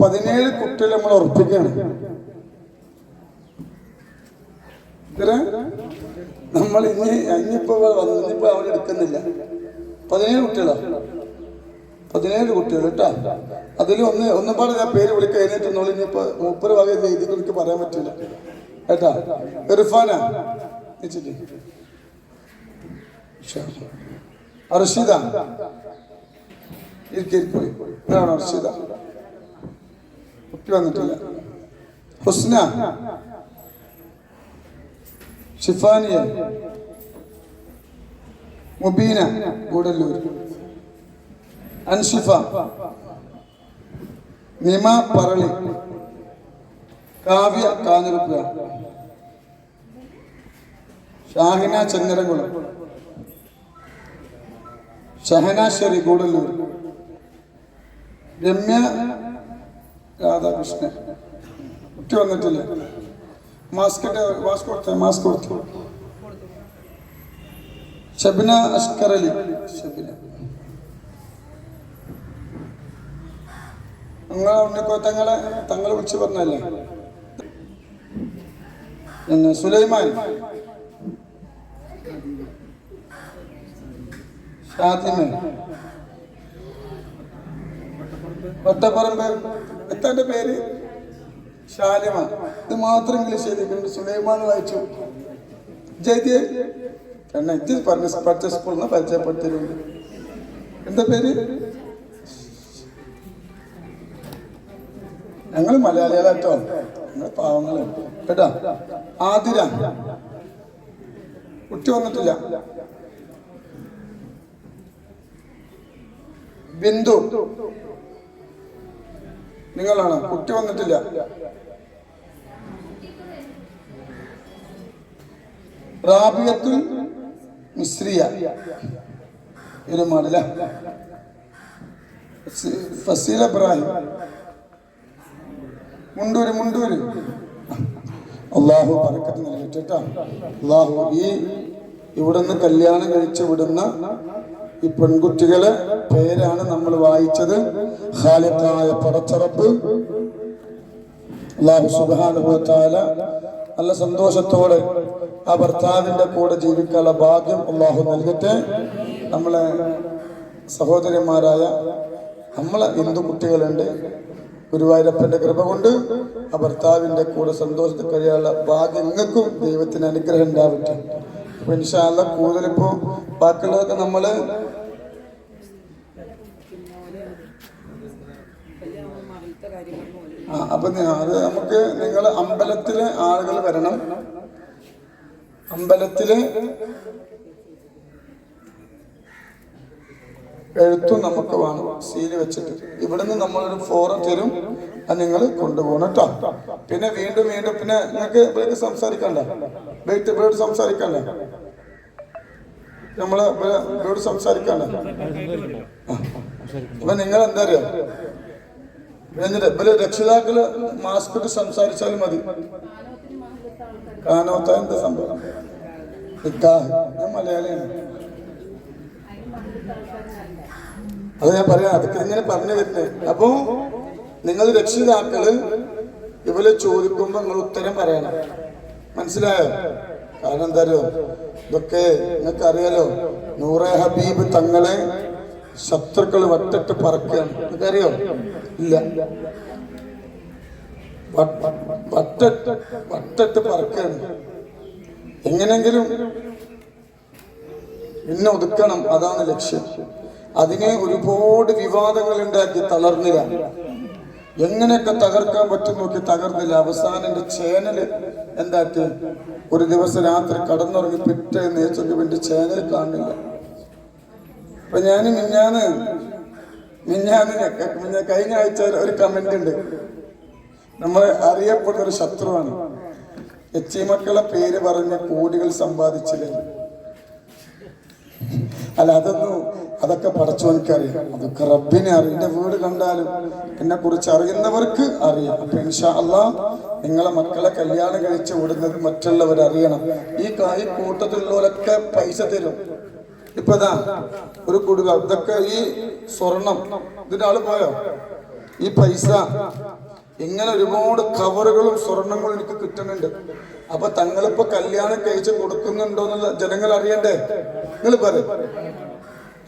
പതിനേഴ് കുട്ടികൾ നമ്മൾ ഉറപ്പിക്കുകയാണ്. നമ്മൾ ഇനി ഇനിയിപ്പോ വന്നു ഇനിയിപ്പോ അവിടെ എടുക്കുന്നില്ല. പതിനേഴ് കുട്ടികളാ. പതിനേഴ് കുട്ടികൾ കേട്ടോ. അതിൽ ഒന്ന് ഒന്നും പാടെ ഞാൻ പേര് വിളിക്കുക കഴിഞ്ഞിട്ടുള്ളൂ ഇനിയിപ്പോ മുപ്പത് വക രീതികൾ എനിക്ക് പറയാൻ പറ്റില്ല. കേട്ടാ? ഇർഫാന. അർഷിത ഇരിക്കും ഇതാണ് അർഷിത കുട്ടി വന്നിട്ടില്ല. ഹുസ്ന. ഷിഫാനിയ. മുബീന. ഗൂഡല്ലൂർ. അൻഷിഫ നിമ പറളി. കാവ്യ കാഞ്ഞിരപ്പുഴ. ഷാഹിന ചങ്ങരംകുളം. ഷഹനാശ്വരി ഗൂഡല്ലൂർ. രമ്യ രാധാകൃഷ്ണൻ. കുട്ടി വന്നിട്ടില്ലേ? മാസ്ക് മാസ്ക് കൊടുത്തേ മാസ്ക് കൊടുത്തു. ഷബിന അഷ്കർ അലി. ഷബിന. നിങ്ങളെ ഉണ്ണിക്കോ തങ്ങളെ വിളിച്ചു പറഞ്ഞല്ലേ പിന്നെ സുലൈമാൻ. ഷാദിമ. വട്ടപ്പറമ്പ്. എത്താന്റെ പേര്? ഷാലിമ ഇത് മാത്രം ഇംഗ്ലീഷ് എഴുതിയിട്ടുണ്ട്. സുലൈമാൻ വായിച്ചു. ജയ്തി എന്നെ ഇത് പറഞ്ഞ പഠിച്ച സ്കൂളിൽ നിന്ന് പരിചയപ്പെടുത്തിയിട്ടുണ്ട്. എന്താ പേര്? ഞങ്ങൾ മലയാളികളാട്ടോ ഞങ്ങൾ പാവങ്ങൾ. കേട്ടാ? ആതിര. കുട്ടി വന്നിട്ടില്ല. ബിന്ദു. നിങ്ങളാണ്? കുട്ടി വന്നിട്ടില്ല. റാബിയത്തുൽ മിശ്രിയ ഇരുമാടല ഫസീല ഇബ്രാഹിം. മുണ്ടൂര് മുണ്ടൂര്. അള്ളാഹു പറക്കത്ത് നൽകിട്ടാ ട്ടോ. അള്ളാഹു ഈ ഇവിടുന്ന് കല്യാണം കഴിച്ചു വിടുന്ന ഈ പെൺകുട്ടികളെ പേരാണ് നമ്മൾ വായിച്ചത്. ഖാലിഖായ പടച്ചറപ്പ് അള്ളാഹു സുബാനുഭവത്താല നല്ല സന്തോഷത്തോടെ ആ ഭർത്താവിന്റെ കൂടെ ജീവിക്കാനുള്ള ഭാഗ്യം അള്ളാഹു നൽകട്ടെ. നമ്മളെ സഹോദരന്മാരായ നമ്മളെ ഹിന്ദു കുട്ടികളുണ്ട്. ഗുരുവായൂരപ്പന്റെ കൃപ കൊണ്ട് ആ ഭർത്താവിന്റെ കൂടെ സന്തോഷത്തിൽ കഴിയാനുള്ള ഭാഗ്യം നിങ്ങൾക്കും ദൈവത്തിന് അനുഗ്രഹം ഉണ്ടാവട്ടെ. അപ്പൊ ഇൻഷാല്ല കൂടുതലിപ്പോ ബാക്കിയുള്ളതൊക്കെ നമ്മൾ ആ അപ്പൊ അത് നമുക്ക് നിങ്ങൾ അമ്പലത്തിലെ ആളുകൾ വരണം. അമ്പലത്തിൽ എഴുത്തും നമുക്ക് വേണം. സീൽ വെച്ചിട്ട്. ഇവിടുന്ന് നമ്മളൊരു ഫോറം തരും. അത് നിങ്ങൾ കൊണ്ടുപോകണം കേട്ടോ. പിന്നെ വീണ്ടും വീണ്ടും പിന്നെ നിങ്ങൾക്ക് ഇവർക്ക് സംസാരിക്കണ്ട വീട്ടിൽ ഇവരോട് സംസാരിക്കണ്ട നമ്മൾ ഇവിടെ സംസാരിക്കണ്ട ആ. അപ്പൊ നിങ്ങൾ എന്താ അറിയാം? എന്നിട്ട് ഇവർ രക്ഷിതാക്കൾ മാസ്ക് ഇട്ട് സംസാരിച്ചാലും മതി. കാനോത്ത എന്താ സംഭവം. ഞാൻ മലയാളിയാണ്. അത് ഞാൻ പറയാം അതൊക്കെ ഇങ്ങനെ പറഞ്ഞു വരുന്നത് അപ്പോ നിങ്ങൾ രക്ഷിതാക്കൾ ഇവരെ ചോദിക്കുമ്പോ നിങ്ങൾ ഉത്തരം പറയണം. മനസ്സിലായോ? കാരണം എന്താ അറിയോ? ഇതൊക്കെ നിങ്ങൾക്ക് അറിയാലോ നൂറെ ഹബീബ് തങ്ങളെ ശത്രുക്കൾ ഒറ്ററ്റ് പറക്കുകയാണ്. അറിയോ ഇല്ല. ഒറ്ററ്റ് പറക്കുകയാണ്. എങ്ങനെങ്കിലും എന്നെ ഒതുക്കണം അതാണ് ലക്ഷ്യം. അതിനെ ഒരുപാട് വിവാദങ്ങൾ ഉണ്ടാക്കി തളർന്നില്ല എങ്ങനെയൊക്കെ തകർക്കാൻ പറ്റും നോക്കി തകർന്നില്ല. അവസാനം എന്റെ ചേനൽ എന്താക്കി? ഒരു ദിവസം രാത്രി കടന്നുറങ്ങി പിറ്റേ നേച്ചൊക്കെ വേണ്ടി ചേനൽ കാണില്ല അപ്പൊ ഞാൻ മിന്നാന്ന് ഞ- മിഞ്ഞ- കഴിഞ്ഞ ആഴ്ച ഒരു കമന്റ് ഉണ്ട്. നമ്മൾ അറിയപ്പെടുന്ന ഒരു ശത്രുവാണ്. എച്ചി മക്കളെ പേര് പറഞ്ഞ് കോടികൾ സമ്പാദിച്ചില്ലേ? അല്ല അതൊന്നും അതൊക്കെ പടച്ചോനിക്കറിയാം അതൊക്കെ റബ്ബിനെ അറിയാം. എന്റെ വീട് കണ്ടാലും എന്നെ കുറിച്ച് അറിയുന്നവർക്ക് അറിയാം. അപ്പൊ ഇൻഷാ നിങ്ങളെ മക്കളെ കല്യാണം കഴിച്ച് വിടുന്നത് മറ്റുള്ളവർ അറിയണം ഈ ഈ കൂട്ടത്തിലുള്ളവരൊക്കെ പൈസ തരും. ഇപ്പൊ ഇതാ ഒരു കുടുക. ഇതൊക്കെ ഈ സ്വർണം. ഇതിന്റെ ആൾ പോയോ? ഈ പൈസ. ഇങ്ങനെ ഒരുപാട് കവറുകളും സ്വർണങ്ങളും എനിക്ക് കിട്ടുന്നുണ്ട്. അപ്പൊ തങ്ങളിപ്പോ കല്യാണം കഴിച്ച് കൊടുക്കുന്നുണ്ടോ എന്നുള്ള ജനങ്ങൾ അറിയണ്ടേ? നിങ്ങൾ പറയും.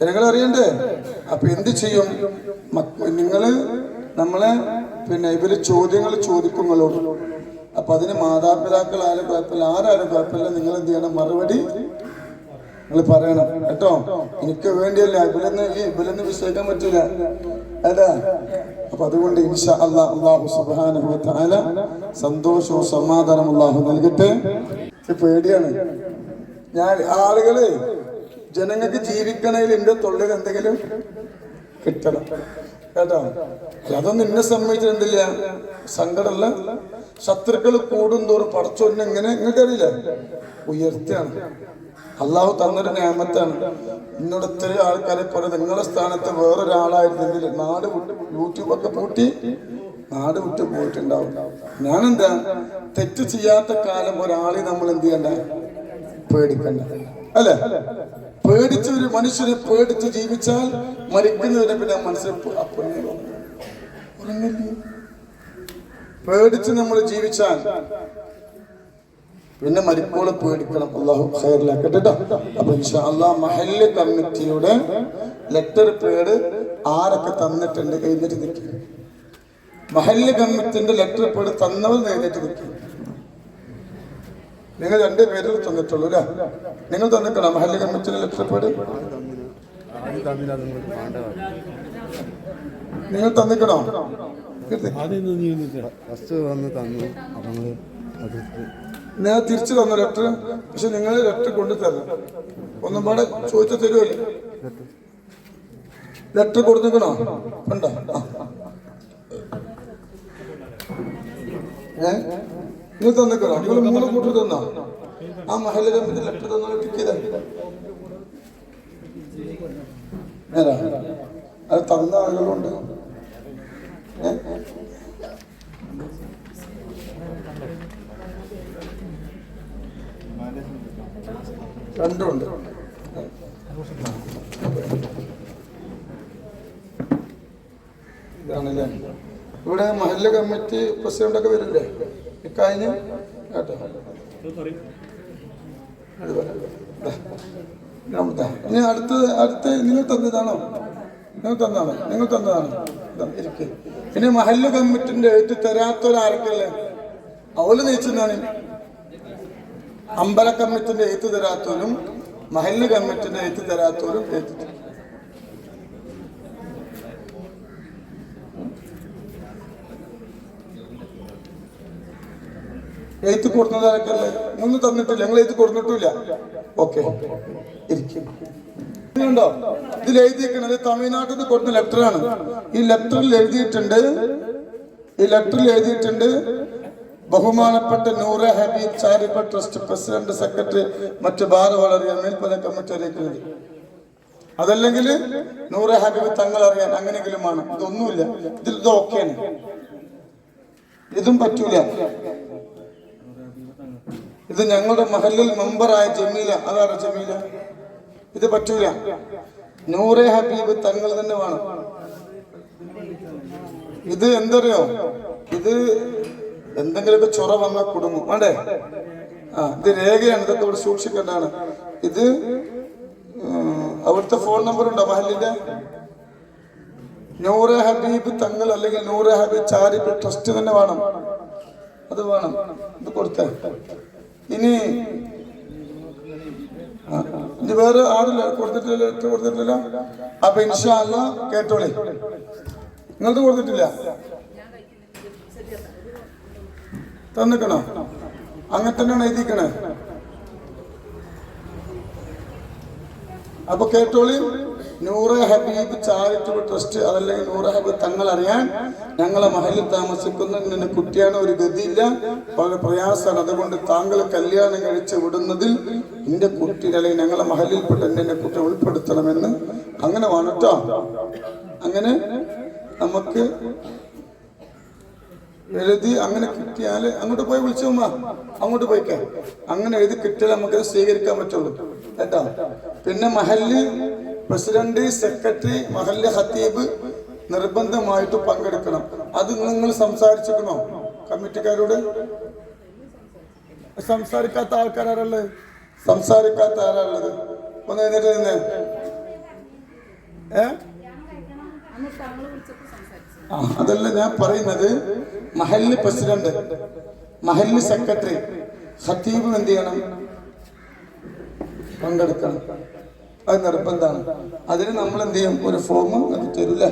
ജനങ്ങൾ അറിയണ്ടേ? അപ്പൊ എന്ത് ചെയ്യും? നിങ്ങൾ നമ്മളെ പിന്നെ ഇവർ ചോദ്യങ്ങൾ ചോദിക്കുങ്ങളോട് അപ്പൊ അതിന് മാതാപിതാക്കളായാലും കുഴപ്പമില്ല. ആരായാലും കുഴപ്പമില്ല. നിങ്ങൾ എന്ത് ചെയ്യണം? മറുപടി നിങ്ങൾ പറയണം. കേട്ടോ? എനിക്ക് വേണ്ടിയല്ല? ഇവലൊന്ന് ഈ വിശ്വസിക്കാൻ പറ്റൂല. അതാ അപ്പൊ അതുകൊണ്ട് അള്ളാഹു തആല സന്തോഷവും സമാധാനം അള്ളാഹു നൽകട്ടെ. പേടിയാണ്. ഞാൻ ആളുകൾ ജനങ്ങൾക്ക് ജീവിക്കണതിൽ എന്റെ തൊഴിൽ എന്തെങ്കിലും കിട്ടണം. കേട്ടോ? അതൊന്നും എന്നെ സംബന്ധിച്ചിട്ടില്ല സങ്കടമല്ല ശത്രുക്കൾ കൂടുന്തോറും പടച്ചോന്നെ ഇങ്ങനെ നിങ്ങൾക്കറിയില്ല ഉയർത്തിയാണ്. അള്ളാഹു തന്നൊരു നിയമത്താണ് ഇന്നോട് ഒത്തിരി ആൾക്കാരെ പോലെ നിങ്ങളുടെ സ്ഥാനത്ത് വേറൊരാളായിരുന്നെങ്കിൽ നാട് വിട്ട് യൂട്യൂബൊക്കെ പൂട്ടി നാട് വിട്ട് പോയിട്ടുണ്ടാവും. ഞാനെന്താ? തെറ്റ് ചെയ്യാത്ത കാലം ഒരാളെ നമ്മൾ എന്ത് ചെയ്യണ്ട? പേടിക്കണ്ട. അല്ലെ? പേടിച്ച ഒരു മനുഷ്യനെ പേടിച്ച് ജീവിച്ചാൽ മരിക്കുന്നതിനെ പിന്നെ മനസ്സിൽ പേടിച്ച് നമ്മൾ ജീവിച്ചാൽ പിന്നെ മരിപ്പോളെ പേടിക്കണം. അള്ളാഹു ഖൈറിലാക്കട്ടെ ട്ടോ. അപ്പൊ ഇൻഷാ അള്ളാഹ് മഹല്ല് കമ്മിറ്റിയുടെ ലെറ്റർ പേഡ് ആരൊക്കെ തന്നിട്ടുണ്ട് എഴുന്നേറ്റ് നിൽക്കും മഹല്ല് കമ്മിറ്റിന്റെ ലെറ്റർ പേഡ് തന്നവർ എഴുന്നേറ്റ് നിൽക്കും നിങ്ങൾ രണ്ടു പേരിൽ തന്നിട്ടുള്ളൂ അല്ലേ? നിങ്ങൾ തന്നിക്കണോ മഹല്ല് കമ്മിറ്റിന്റെ ലെറ്റർ പേഡ് നിങ്ങൾ തന്നിക്കണോ ഫസ്റ്റ് വന്ന് തന്നു അതെടുത്ത് ഞാൻ തിരിച്ചു തന്നു ലെറ്റർ. പക്ഷെ നിങ്ങൾ ലെറ്റർ കൊണ്ടു തരണം ഒന്നും പാടെ ചോദിച്ചു തരുമല്ലേ ലെറ്റർ കൊടുത്തിക്കണോ? ഉണ്ടോ. ഏ? നിങ്ങൾ തന്നിക്കണോ? നിങ്ങൾ മൂന്ന് കൂട്ടർ തന്നോ? ആ മഹല കമ്മിറ്റി ലെറ്റർ തന്നോ ടിക്ക് ചെയ്താ അത് തന്ന ആളുകളുണ്ട്. ഏ? രണ്ടുമുണ്ട്. ഇതാണല്ലേ? ഇവിടെ മഹല്ല കമ്മിറ്റി പ്രസിഡന്റൊക്കെ വരില്ലേ ഇക്കഴിഞ്ഞ്. ഇനി അടുത്ത് അടുത്ത് നിങ്ങൾ തന്നതാണോ? നിങ്ങൾ തന്നാണോ നിങ്ങൾ തന്നതാണോ? ഇരിക്ക്. ഇനി മഹല്ല കമ്മിറ്റിന്റെ എഴുത്ത് തരാത്തൊരാർക്കല്ലേ അവൽ നയിച്ചെന്നാണ്. അമ്പല കമ്മിറ്റിന്റെ എഴുത്ത് തരാത്തോരും മഹല്ല് കമ്മിറ്റിന്റെ എഴുത്ത് തരാത്തവരും എഴുത്ത്. എഴുത്ത് കൊടുക്കുന്നതാരൊക്കെയല്ലേ നിങ്ങൾ തന്നിട്ടില്ല. ഞങ്ങൾ എഴുത്ത് കൊടുത്തിട്ടില്ല? ഓക്കെ. ഇതിൽ എഴുതിയിരിക്കുന്നത് തമിഴ്നാട്ടിൽ കൊടുത്ത ലെറ്ററാണ് ഈ ലെറ്ററിൽ എഴുതിയിട്ടുണ്ട്. ഈ ലെറ്ററിൽ എഴുതിയിട്ടുണ്ട് ബഹുമാനപ്പെട്ട Noore Habeeb charitable trust president secretary മറ്റ് ഭാരവാളറിയാൻ മേൽപ്പല കമ്മിറ്റി അറിയിക്കുന്നത് അതല്ലെങ്കിൽ നൂറെ ഹബീബ് തങ്ങൾ അറിയാൻ അങ്ങനെയെങ്കിലും ആണ് ഇതൊന്നുമില്ല. ഇതിൽ ഇത് ഇതും പറ്റൂല. ഇത് ഞങ്ങളുടെ മഹലിൽ മെമ്പറായ ജമീല. അതാണ് ജമീല? ഇത് പറ്റൂല. നൂറെ ഹബീബ് തങ്ങൾ തന്നെ വേണം. ഇത് എന്തറിയോ? ഇത് എന്തെങ്കിലുമൊക്കെ ചൊറ വന്നാൽ കുടുങ്ങും. വേണ്ടേ? ആ ഇത് രേഖയാണ്. ഇതൊക്കെ ഇവിടെ സൂക്ഷിക്കേണ്ടതാണ്. ഇത് അവിടുത്തെ ഫോൺ നമ്പർ ഉണ്ടോ മഹലിന്റെ? നൂറെ ഹബീബ് തങ്ങൾ അല്ലെങ്കിൽ നൂറെ ഹബീബ് ചാരിറ്റബിൾ ട്രസ്റ്റ് തന്നെ വേണം. അത് വേണം. ഇത് കൊടുത്ത. ഇനി ഇനി വേറെ ആരില്ല കൊടുത്തിട്ടില്ല കൊടുത്തിട്ടില്ല അപ്പൊ ഇൻഷാല്ല കേട്ടോളി. നിങ്ങൾക്ക് കൊടുത്തിട്ടില്ല? തന്നിക്കണോ? അങ്ങനെ തന്നെയാണ് എഴുതിക്കണേ. അപ്പൊ കേട്ടോളി നൂറ ഹബീബ് ചാരിറ്റബിൾ ട്രസ്റ്റ് അതല്ലെങ്കിൽ നൂറ ഹബീബ് തങ്ങൾ അറിയാൻ ഞങ്ങളെ മഹലിൽ താമസിക്കുന്ന ഇങ്ങനെ കുട്ടിയാണ് ഒരു ഗതിയില്ല. വളരെ പ്രയാസമാണ്. അതുകൊണ്ട് താങ്കൾ കല്യാണം കഴിച്ച് വിടുന്നതിൽ എന്റെ കുട്ടി അല്ലെങ്കിൽ ഞങ്ങളെ മഹലിൽപ്പെട്ട എന്റെ കുട്ടി ഉൾപ്പെടുത്തണമെന്ന് അങ്ങനെ വേണം കേട്ടോ അങ്ങനെ നമുക്ക് എഴുതി അങ്ങനെ കിട്ടിയാൽ അങ്ങോട്ട് പോയി വിളിച്ചു അങ്ങോട്ട് പോയിക്കാം. അങ്ങനെ എഴുതി കിട്ടിയാൽ നമുക്ക് സ്വീകരിക്കാൻ പറ്റുള്ളൂ. കേട്ടോ? പിന്നെ മഹല്ല് പ്രസിഡന്റ് സെക്രട്ടറി മഹല്ല് ഹത്തീബ് നിർബന്ധമായിട്ട് പങ്കെടുക്കണം. അത് നിങ്ങൾ സംസാരിച്ചിരിക്കണോ? കമ്മിറ്റിക്കാരോട്? സംസാരിക്കാത്ത ആൾക്കാരാരുള്ളത് സംസാരിക്കാത്ത ആരാളത് ഒന്ന് എഴുന്നേറ്റ് നിന്നേ ഏ? അതല്ല ഞാൻ പറയുന്നത് മഹല്ല് പ്രസിഡന്റ് മഹല്ല് സെക്രട്ടറി ഖത്തീബ് എന്ത് ചെയ്യണം? പങ്കെടുക്കണം. അത് നിർബന്ധമാണ്. അതിന് നമ്മൾ എന്ത് ചെയ്യും? ഒരു ഫോം അത് തരൂല്ലേ?